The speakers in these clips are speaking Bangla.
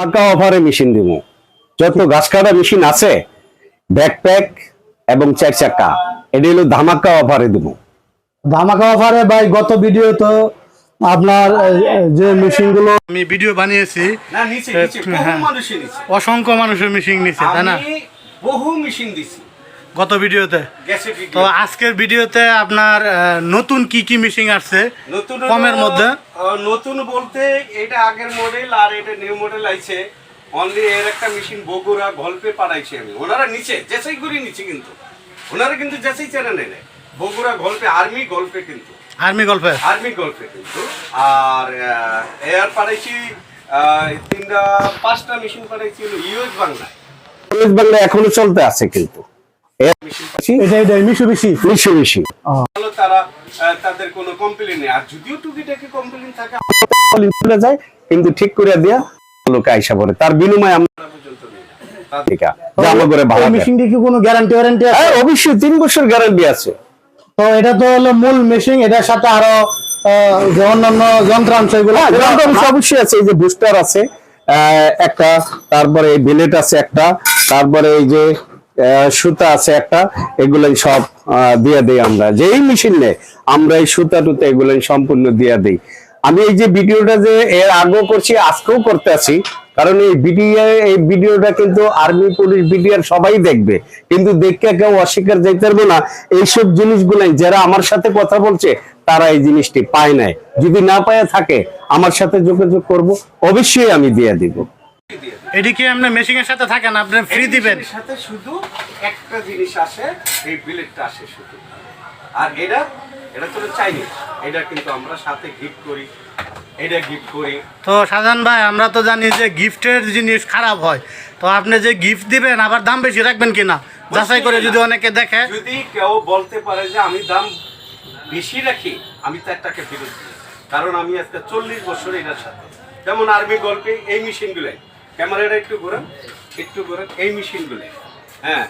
পাকা অফারে মেশিন দিব। যত গাছ কাটা মেশিন আছে ব্যাকপ্যাক এবং চার চাকা এটা হলো ধামাকা অফারে দিব। ধামাকা অফারে ভাই গত ভিডিও তো আপনার যে মেশিনগুলো আমি ভিডিও বানিয়েছি। না নিচে নিচে, বহু হ্যাঁ। নিচে অসংখ্য মানুষের মেশিন নিছে তাই না? বহু মেশিন দিছি। গত ভিডিওতে। গেছে তো আজকের ভিডিওতে আপনার নতুন কি কি মিশিং আসছে? নতুন কমের মধ্যে। নতুন বলতে এটা আগের মডেল আর এটা নিউ মডেল আইছে। অনলি এর একটা মেশিন বগুড়া গল্পে পাঠাইছি আমি। ওনারা নিচে যেসাই করি নিচে কিন্তু। ওনারা কিন্তু যেসাই চেনে নেয় বগুড়া গল্পে আর্মি গল্পে কিন্তু। আর্মি গল্পে? আর্মি গল্পে কিন্তু। আর পাঠাইছি আহ, তিনটা পাঁচটা মেশিন পাঠাইছি হলো ইউএস বাংলায়। ইউএস বাংলা এখনও চলতে আছে কিন্তু। কিন্তু ঠিক করে দিয়া লোকে আইসা পড়ে। তার বিনিময়ে আমরা পর্যন্ত নেই। না। তার থেকে যে আমার করে ভাড়া দেয়। মেশিন কি কোনো গ্যারান্টি ওয়ারেন্টি আছে? হ্যাঁ, অবশ্যই তিন বছর গ্যারান্টি আছে। তো এটা তো হলো মূল মেশিন এটার সাথে আরও অন্যান্য যন্ত্রাংশ এগুলো। হ্যাঁ, যন্ত্রাংশ অবশ্যই আছে। এই যে বুস্টার আছে আহ, একটা তারপরে এই বিলেট আছে একটা তারপরে এই যে সুতা আছে একটা, এগুলাই সব দিয়ে দেই আমরা। যেই মেশিন নেই, আমরা এই সুতা টুতা এগুলাই সম্পূর্ণ দিয়ে দেই। আমি এই যে ভিডিওটা যে এর আগেও করছি, আজকেও করতে আছি। কারণ এই ভিডিও এই ভিডিওটা কিন্তু আর্মি পুলিশ বিডিআর সবাই দেখবে। কিন্তু দেখে কেউ অস্বীকার যাইতে পারব না। এইসব জিনিসগুলাই যারা আমার সাথে কথা বলছে, তারা এই জিনিসটি পায় নাই। যদি না পায় থাকে, আমার সাথে যোগাযোগ করব, অবশ্যই আমি দিয়ে দিব। এটি কি আপনার মেশিং এর সাথে থাকেন আপনি ফ্রি দিবেন। সাথে শুধু একটা জিনিস আসে এই বিলেটটা আসে শুধু। আর এটা এটা তো চাইনিজ এটা কিন্তু আমরা সাথে গিফট করি। এটা গিফট করি। তো সাজান ভাই আমরা তো জানি যে গিফটের জিনিস খারাপ হয়। তো আপনি যে গিফট দিবেন আবার দাম বেশি রাখবেন কিনা? যাচাই করে যদি অনেকে দেখে। যদি কেউ বলতে পারে যে আমি দাম বেশি রাখি আমি তার টাকা ফেরত দিই। কারণ আমি আজকে চল্লিশ বছর এটার সাথে। যেমন আর্মি গল্পে এই মেশিনগুলাই। ক্যামেরাটা একটু ঘোরান একটু ঘোরান। এই মেশিনগুলাই হ্যাঁ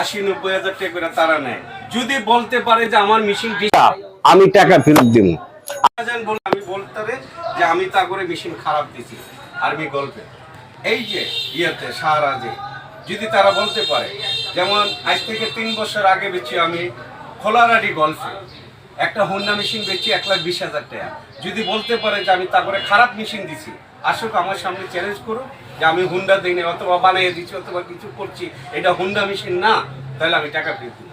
আশি নব্বই হাজার টাকা করে তারা নেয়। যদি বলতে পারে যে আমার মেশিন আমি টাকা ফেরত দিব। আমি বলতে যে আমি তা করে মেশিন খারাপ দিছি আর্মি গল্পে। এই যে ইয়েতে যদি তারা বলতে পারে যেমন আজ থেকে তিন বছর আগে বেছি আমি খোলারাডি গল্ফে একটা হোন্ডা মেশিন বেচি এক লাখ বিশ হাজার টাকা। যদি বলতে পারে যে আমি তারপরে খারাপ মেশিন দিছি আসুক, আমার সামনে চ্যালেঞ্জ করুক, যে আমি হুন্ডা দিই অথবা বানিয়ে দিচ্ছি, অথবা কিছু করছি, এটা হুন্ডা মেশিন না, তাহলে আমি টাকা ফেরত দিই।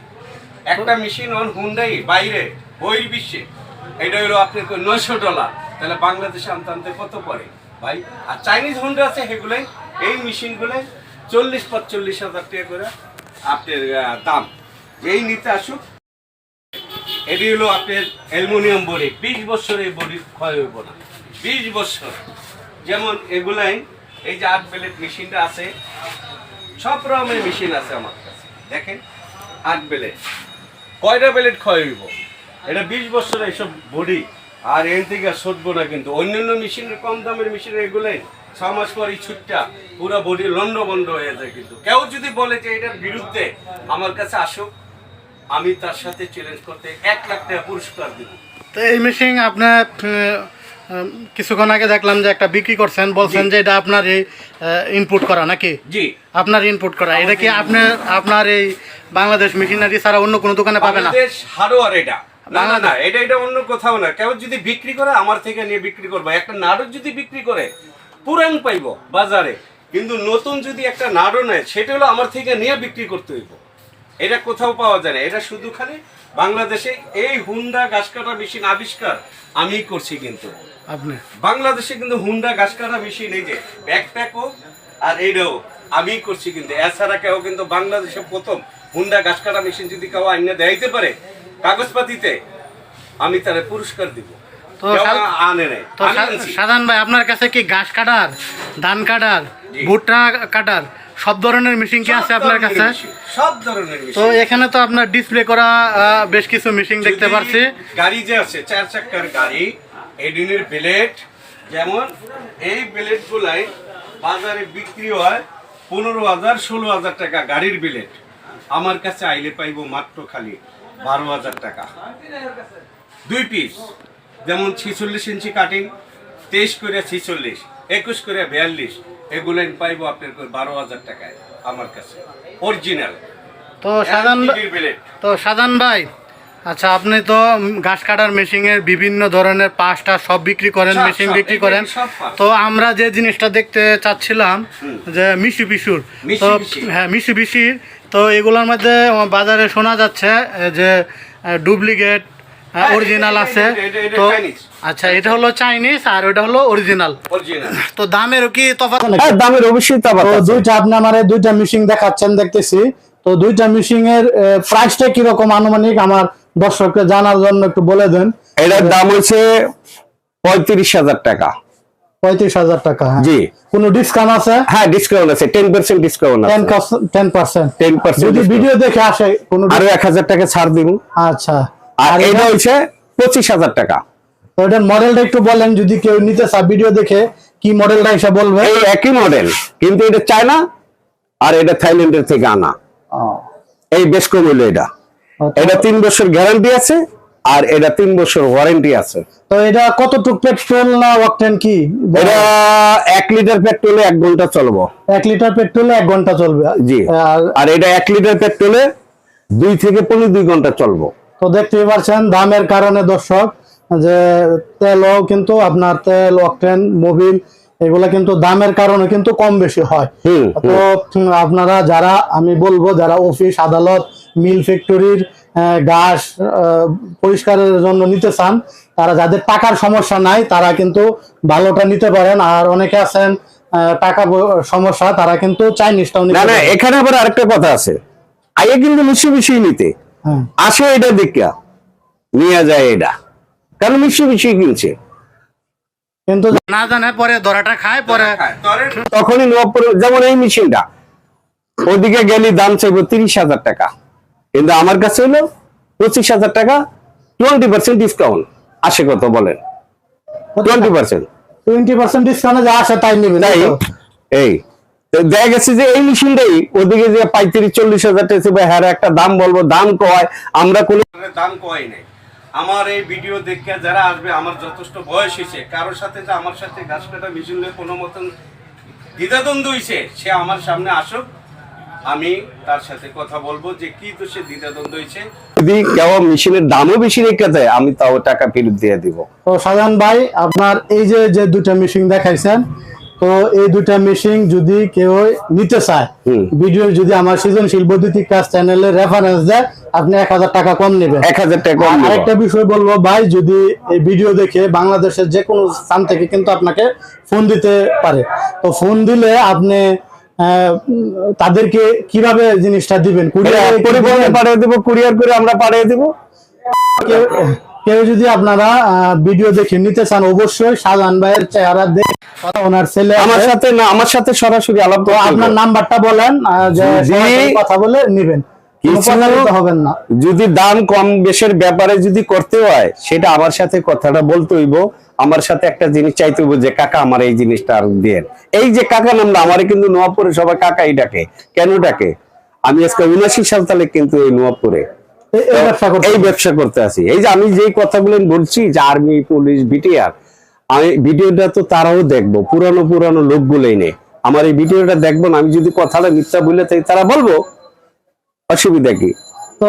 একটা মেশিন অন হুন্ডাই বাইরে বহির্বিশ্বে এটা হলো আপনার নয়শো ডলার, তাহলে বাংলাদেশে আনতে আনতে কত পড়ে? ভাই, আর চাইনিজ হুন্ডা আছে, সেগুলোই, এই মেশিনগুলোই চল্লিশ পঁচল্লিশ হাজার টাকা করে আপনার দাম। যেই নিতে আসুক, এটি হলো আপনার অ্যালুমিনিয়াম বডি, বিশ বছর এই বডি ক্ষয় হইব না, বিশ বছর। যেমন এগুলাই, এই যে আট বেলেট মেশিনটা আছে, সব রকমের মেশিন আছে আমার কাছে। দেখেন, আট বেলেট কয়টা বেলেট ক্ষয় হইব? এটা বিশ বছর এইসব বডি, আর এর থেকে সরবো না কিন্তু। অন্যান্য মেশিনের কম দামের মেশিনের এগুলোই, ছ মাস পর এই ছুটটা, পুরো বডি লন্ড বন্ধ হয়ে যায় কিন্তু। কেউ যদি বলে যে এটার বিরুদ্ধে আমার কাছে আসুক, আমি তার সাথে চ্যালেঞ্জ করতে এক লাখ টাকা পুরস্কার দিব। তো এই মেশিন আপনার কিছুক্ষণ আগে দেখলাম যে একটা বিক্রি করছেন বলছেন যে এটা আপনার এই ইনপুট করা নাকি? জি। আপনার ইনপুট করা এটা কি আপনার আপনার এই বাংলাদেশ মেশিনারি ছাড়া অন্য কোনো দোকানে পাবে না? বাংলাদেশ হার্ডওয়ার এটা। না না না এটা এটা অন্য কোথাও না। কেউ যদি বিক্রি করে আমার থেকে নিয়ে বিক্রি করবে। একটা নাড়ক যদি বিক্রি করে পুরান পাইবো বাজারে। কিন্তু নতুন যদি একটা নাড়ো নেয় সেটা হলো আমার থেকে নিয়ে বিক্রি করতে হইব। এটা কোথাও পাওয়া যায় না। এটা শুধু খালি বাংলাদেশে এই হুন্ডা গাছ কাটা মেশিন আবিষ্কার আমিই করছি কিন্তু। আপনি? বাংলাদেশে কিন্তু হুন্ডা গাছ কাটা মেশিন এই যে ব্যাকপ্যাক হোক আর এইটাও আমি করছি কিন্তু। এছাড়া কেউ কিন্তু বাংলাদেশে প্রথম হুন্ডা গাছ কাটা মেশিন যদি কেউ আইনে দেখাইতে পারে কাগজপাতিতে আমি তারে পুরস্কার দিব। তো। সাধারণ ভাই আপনার কাছে কি ঘাস কাটার ধান কাটার ভুট্টা কাটার সব ধরনের মেশিন কি আছে আপনার কাছে? সব ধরনের তো এখানে তো আপনার ডিসপ্লে করা বেশ কিছু মেশিন দেখতে পারছি। গাড়ি যে আছে চার চাকার গাড়ি এডিনের প্লেট যেমন এই প্লেট গুলাই বাজারে বিক্রি হয় পনেরো হাজার ষোলো হাজার টাকা গাড়ির বিলেট আমার কাছে আইলে পাইব মাত্র খালি বারো হাজার টাকা। দুই পিস যেমন ছিচল্লিশ ইঞ্চি কাটিং তেইশ করে ছিচল্লিশ একুশ করে বিয়াল্লিশ এগুলো পাইবো আপনার বারো হাজার টাকায় আমার কাছে। অরিজিনাল তো সাধারণ ব্লেড তো সাধারণ ভাই আচ্ছা আপনি তো ঘাস কাটার মেশিনের বিভিন্ন ধরনের পাঁচটা সব বিক্রি করেন মেশিন বিক্রি করেন। তো আমরা যে জিনিসটা দেখতে চাচ্ছিলাম যে মিশু পিসুর তো হ্যাঁ মিশু পিসির তো এগুলোর মধ্যে বাজারে শোনা যাচ্ছে যে ডুপ্লিকেট হ্যাঁ, অরিজিনাল আছে। তো আচ্ছা এটা হলো চাইনিজ আর ওটা হলো অরিজিনাল অরিজিনাল তো দামেরও কি তফাৎ? হ্যাঁ দামের অবশ্যই তফাৎ তো। দুইটা আপনি আমার দুইটা মেশিন দেখাচ্ছেন দেখতেছি। তো দুইটা মেশিন এর প্রাইসটা কীরকম আনুমানিক? আমার দর্শককে জানার জন্য একটু বলে দেন। এটার দাম হচ্ছে পঁয়ত্রিশ হাজার টাকা। পঁয়ত্রিশ হাজার টাকা হ্যাঁ। জি। কোনো ডিসকাউন্ট আছে? হ্যাঁ ডিসকাউন্ট আছে টেন পার্সেন্ট ডিসকাউন্ট টেন আছে। টেন পার্সেন্ট টেন পার্সেন্ট যদি ভিডিও দেখে আসে কোনো আরও এক হাজার টাকা ছাড় দিব। আচ্ছা। আর এটা হচ্ছে পঁচিশ হাজার টাকা। তো এটার মডেলটা একটু বলেন যদি কেউ নিতে চায় ভিডিও দেখে কি মডেলটা এসে বলবে? এই একই মডেল কিন্তু এটা চায়না আর এটা থাইল্যান্ডের থেকে আনা। এই বেশ কম এটা। এটা তিন বছর গ্যারান্টি আছে আর এটা তিন বছর ওয়ারেন্টি আছে। তো এটা কতটুক পেট্রোল না অকটেন কি? এটা এক লিটার পেট্রোলে এক ঘণ্টা চলবো। এক লিটার পেট্রোলে এক ঘণ্টা চলবে। জি। আর আর এটা এক লিটার পেট্রোলে দুই থেকে পনেরো দুই ঘণ্টা চলবো। তো দেখতেই পারছেন দামের কারণে দর্শক যে তেলও কিন্তু আপনার তেল অকটেন মোবিল এগুলা কিন্তু দামের কারণে কিন্তু কম বেশি হয়। তো আপনারা যারা আমি বলব যারা অফিস আদালত মিল ফ্যাক্টরির গাছ পরিষ্কারের জন্য নিতে চান তারা যাদের টাকার সমস্যা নাই তারা কিন্তু ভালোটা নিতে পারেন। আর অনেকে আছেন টাকা সমস্যা তারা কিন্তু চাইনিজটাও নিতে না এখানে আবার আরেকটা কথা আছে। আগে কিন্তু মিশি মিশি নিতে। হ্যাঁ। আসে এটা দেখা নিয়ে যায় এটা। কারণ মিশি মিশি কিনছে। কিন্তু না জানে পরে ধরাটা খায় পরে তখনই যেমন এই মেশিনটা ওদিকে গেলি দাম চাইব তিরিশ হাজার টাকা কিন্তু আমার কাছে হলো পঁচিশ হাজার টাকা টোয়েন্টি পার্সেন্ট ডিসকাউন্ট আসে কত বলেন? টোয়েন্টি পার্সেন্ট টোয়েন্টি পার্সেন্ট ডিসকাউন্টে যা আসে তাই নেবেন তাই এই। দেখা গেছে যে এই মেশিনটাই ওদিকে যে পঁয়ত্রিশ চল্লিশ হাজার টাকা হ্যাঁ একটা দাম বলব দাম কয়? আমরা কোনো দাম কয় নাই। আমার এই ভিডিও দেখে যারা আসবে আমার যথেষ্ট বয়স হয়েছে। কারোর সাথে যে আমার সাথে ঘাস কাটা মিশলে কোনো মতন দ্বিধাদ্বন্দ্ব হয়েছে সে আমার সামনে আসুক। আমি তার সাথে কথা বলব যে কি তো সে দ্বিধাদ্বন্দ্ব হয়েছে। যদি কেউ মেশিনের দামও বেশি রেখে দেয় আমি তাও টাকা ফেরত দিয়ে দিব। তো সাজান ভাই আপনার এই যে যে দুটা মেশিন দেখাইছেন তো এই দুটা মেশিন যদি কেউ নিতে চায়। ভিডিও যদি আমার সৃজনশীল বৈদ্যুতিক কাজ চ্যানেলে রেফারেন্স দেয় আপনি এক হাজার টাকা কম নেবেন। এক হাজার টাকা কম আরেকটা বিষয় বলব ভাই যদি এই ভিডিও দেখে বাংলাদেশের যে কোনো স্থান থেকে কিন্তু আপনাকে ফোন দিতে পারে। তো ফোন দিলে আপনি তাদেরকে কীভাবে জিনিসটা দিবেন? কুরিয়ারে কি পরিবহনে পাঠিয়ে দিব কুরিয়ার করে আমরা পাঠিয়ে দিব। কেউ যদি আপনারা ভিডিও দেখে নিতে চান অবশ্যই শাহজাহান ভাইয়ের চেহারা দেখে ওনার ছেলে আমার সাথে না আমার সাথে সরাসরি আলাপ করতে আপনার নাম্বারটা বলেন আহ, যে যদি- সরাসরি কথা বলে নিবেন। কোনো কিছু- প্রতারিত হবেন না। যদি দাম কম বেশের ব্যাপারে যদি করতে হয় সেটা আমার সাথে কথাটা বলতে হইব। আমার সাথে একটা জিনিস চাইতে হইব যে কাকা আমার এই জিনিসটা আর দিয়ে এই যে কাকা নামটা আমারে কিন্তু নোয়াপুরে সবাই কাকাই ডাকে। কেন ডাকে? আমি আজকে উনাশি সাল তালে কিন্তু এই নোয়াপুরে এই- ব্যবসা করতে আছি। এই যে আমি যে কথাগুলো বলছি যে আর্মি পুলিশ বিটিআর আমি ভিডিওটা তো তারাও দেখব পুরানো পুরানো লোকগুলোই নেই আমার এই ভিডিওটা দেখব না আমি যদি কথাটা মিথ্যা বলে থাকি তারা বলব অসুবিধা কি? তো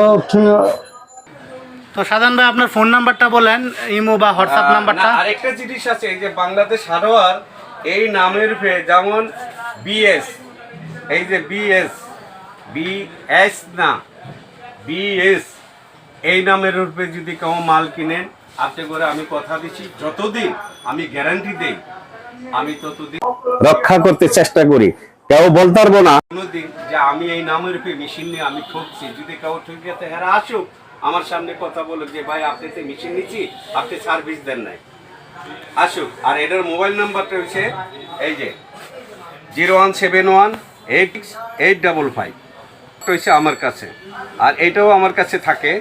তো সাধারণ ভাই আপনার ফোন নাম্বারটা বলেন ইমো বা হোয়াটসঅ্যাপ নাম্বারটা আরেকটা জিনিস আছে এই যে বাংলাদেশ হারোয়ার এই নামের উপরে যেমন বিএস এই যে বিএস বিএস না বিএস এই নামের উপরে যদি কেউ মাল কিনেন আপনি করে আমি কথা দিচ্ছি যতদিন আমি গ্যারান্টি দেই আমি ততদিন রক্ষা করতে চেষ্টা করি। কেউ বলতে পারব না। কোনোদিন যে আমি এই নামের উপরে মেশিন নিয়ে আমি ঠকছি। যদি কেউ ঠকে তো হেরা আসুক। আমার সামনে কথা বলুক যে ভাই আপনি তো মেশিন নিচ্ছি আপনি সার্ভিস দেন নাই। আসুক। আর এটার মোবাইল নাম্বারটা হচ্ছে এই যে zero one seven one eight eight double five হচ্ছে আমার কাছে। আর এটাও আমার কাছে থাকে।